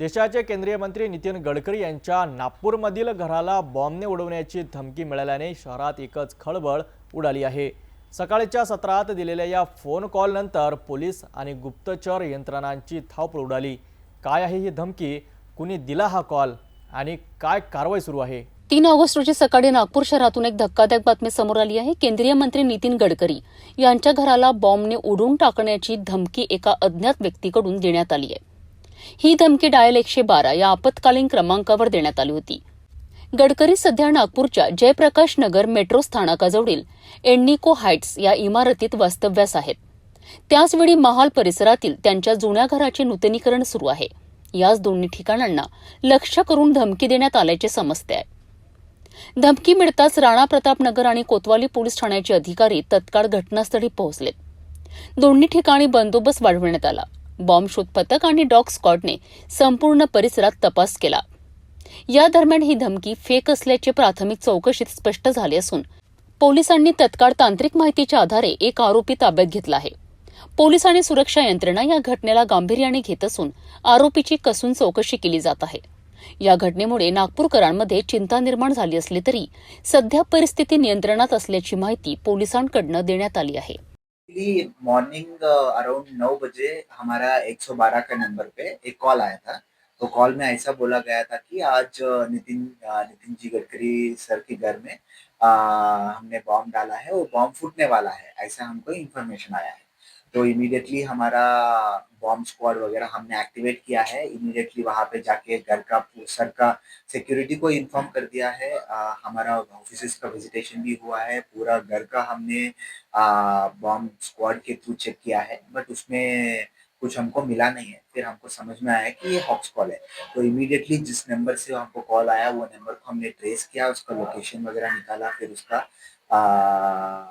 देशाचे केंद्रीय मंत्री नितीन गडकरी यांच्या नागपूरमधील घराला बॉम्बने उडवण्याची धमकी मिळाल्याने शहरात एकच खळबळ उडाली आहे. सकाळच्या सत्रात दिलेल्या या फोन कॉलनंतर पोलीस आणि गुप्तचर यंत्रणांची धावपळ उडाली. काय आहे ही धमकी? कुणी दिला हा कॉल? आणि काय कारवाई सुरू आहे? तीन ऑगस्ट रोजी सकाळी नागपूर शहरातून एक धक्कादायक बातमी समोर आली आहे. केंद्रीय मंत्री नितीन गडकरी यांच्या घराला बॉम्बने उडवून टाकण्याची धमकी एका अज्ञात व्यक्तीकडून देण्यात आली आहे. ही धमकी डायल एकशे बारा या आपत्कालीन क्रमांकावर देण्यात आली होती. गडकरी सध्या नागपूरच्या जयप्रकाश नगर मेट्रो स्थानकाजवळील एन्निको हाईट्स या इमारतीत वास्तव्यास आहेत. त्याचवेळी महाल परिसरातील त्यांच्या जुन्या घराचे नूतनीकरण सुरू आहे. याच दोन्ही ठिकाणांना लक्ष करून धमकी देण्यात आल्याचे समजते आहे. धमकी मिळताच राणा प्रतापनगर आणि कोतवाली पोलीस ठाण्याचे अधिकारी तत्काळ घटनास्थळी पोहोचलेत. दोन्ही ठिकाणी बंदोबस्त वाढवण्यात आला. बॉम्ब शोध पथक आणि डॉग स्कॉडने संपूर्ण परिसरात तपास केला. या दरम्यान ही धमकी फेक असल्याचे प्राथमिक चौकशीत स्पष्ट झाले असून पोलिसांनी तत्काळ तांत्रिक माहितीच्या आधारे एक आरोपी ताब्यात घेतला आहे. पोलीस आणि सुरक्षा यंत्रणा या घटनेला गांभीर्याने घेत असून आरोपीची कसून चौकशी केली जात आहे. या घटनेमुळे नागपूरकरांमध्ये चिंता निर्माण झाली असली तरी सध्या परिस्थिती नियंत्रणात असल्याची माहिती पोलिसांकडनं देण्यात आली आहे. एक्चुअली मॉर्निंग अराउंड नौ बजे हमारा 112 का नंबर पे एक कॉल आया था। तो कॉल में ऐसा बोला गया था कि आज नितिन नितिन जी गडकरी सर के घर में आ, हमने बॉम्ब डाला है वो बॉम्ब फूटने वाला है ऐसा हमको इन्फॉर्मेशन आया है। तो इमीडिएटली हमारा बॉम्ब स्क्वाड वगैरह हमने एक्टिवेट किया है। इमीडिएटली वहाँ पे जाके घर का सर का सिक्योरिटी को इन्फॉर्म कर दिया है। अ, हमारा ऑफ़िस का विजिटेशन भी हुआ है। पूरा घर का हमने बॉम्ब स्क्वाड के थ्रू चेक किया है। बट उसमें कुछ हमको मिला नहीं है। फिर हमको समझ में आया कि ये हॉक्स कॉल है। तो इमीडिएटली जिस नंबर से हमको कॉल आया वो नंबर को हमने ट्रेस किया उसका लोकेशन वगैरह निकाला फिर उसका आ,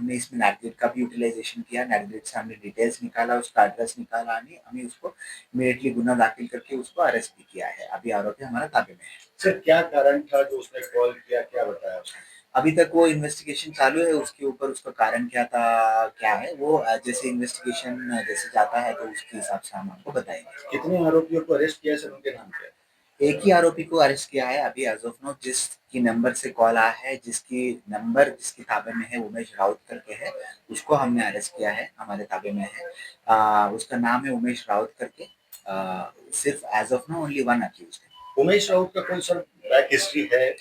हमने इसमें नेटगेट का भी यूटिलाइजेशन किया नेटगेट से हमने डिटेल्स निकाला उसका एड्रेस निकाला हमें उसको इमीडिएटली गुना दाखिल करके उसको अरेस्ट भी किया है। अभी आरोपी हमारा ताबे में है। सर क्या कारण था जो उसने कॉल किया? क्या बताया उसने? अभी तक वो इन्वेस्टिगेशन चालू है उसके ऊपर उसका कारण क्या था क्या है वो जैसे इन्वेस्टिगेशन जैसे जाता है तो उसके हिसाब से हम आपको बताएँगे। कितने आरोपियों को अरेस्ट किया सर? उनके नाम पे एक ही आरोपी को अरेस्ट किया है अभी एज ऑफ़ नो जिसकी नंबर से कॉल आया है जिसकी नंबर जिसके ताबे में है उमेश राउत करके है उसको हमने अरेस्ट किया है हमारे ताबे में है। आ, उसका नाम है उमेश राउत करके। आ, सिर्फ़ as of now only one accused है। उमेश राउत का कोई सर बैक हिस्ट्री है?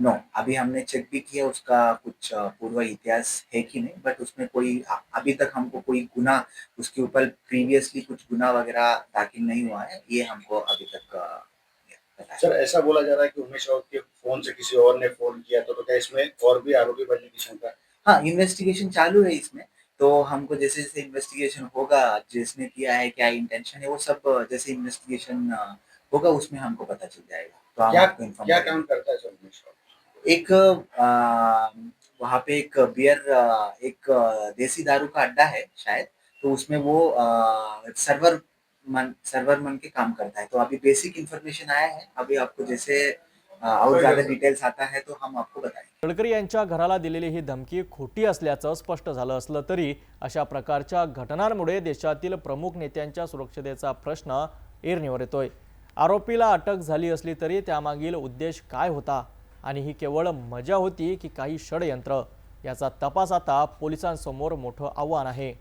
नो no, अभी हमने चेक भी किया उसका कुछ पूर्व इतिहास है कि नहीं बट उसमें कोई अभी तक हमको कोई गुना उसके ऊपर प्रीवियसली कुछ गुना वगैरह दाखिल नहीं हुआ है ये हमको अभी तक सर ऐसा बोला जा रहा है कि उमेश राउत के फ़ोन से किसी और ने फ़ोन किया तो, तो क्या इसमें और भी आरोपी बनने की शंका हाँ? इन्वेस्टिगेशन चालू है इसमें। तो हमको जैसे जैसे इन्वेस्टिगेशन होगा जिसने किया है क्या इंटेंशन है वो सब जैसे इन्वेस्टिगेशन होगा उसमें हमको पता चल जाएगा। तो हम क्या आपको क्या काम करता है सर उमेश राउत? एक आ, वहाँ पे एक बियर एक देसी दारू का अड्डा है शायद तो उसमें वो आ, सर्वर मन सर्वर मन के काम करता है। तो अभी बेसिक इन्फॉर्मेशन आया है। अभी आपको जैसे और ज्यादा डिटेल्स आता है तो हम आपको बताएंगे। गडकरी यांच्या घराला दिलेली ही धमकी खोटी असल्याचं स्पष्ट झालं असलं तरी अशा प्रकारच्या घटनांमुळे देशातील प्रमुख नेत्यांच्या सुरक्षतेचा प्रश्न ऐरणीवर येतोय. आरोपीला अटक झाली असली तरी त्यामागील उद्देश काय होता? आणि ही केवळ मजा होती की काही षडयंत्र? याचा तपास आता पोलिसांसमोर मोठं आव्हान आहे.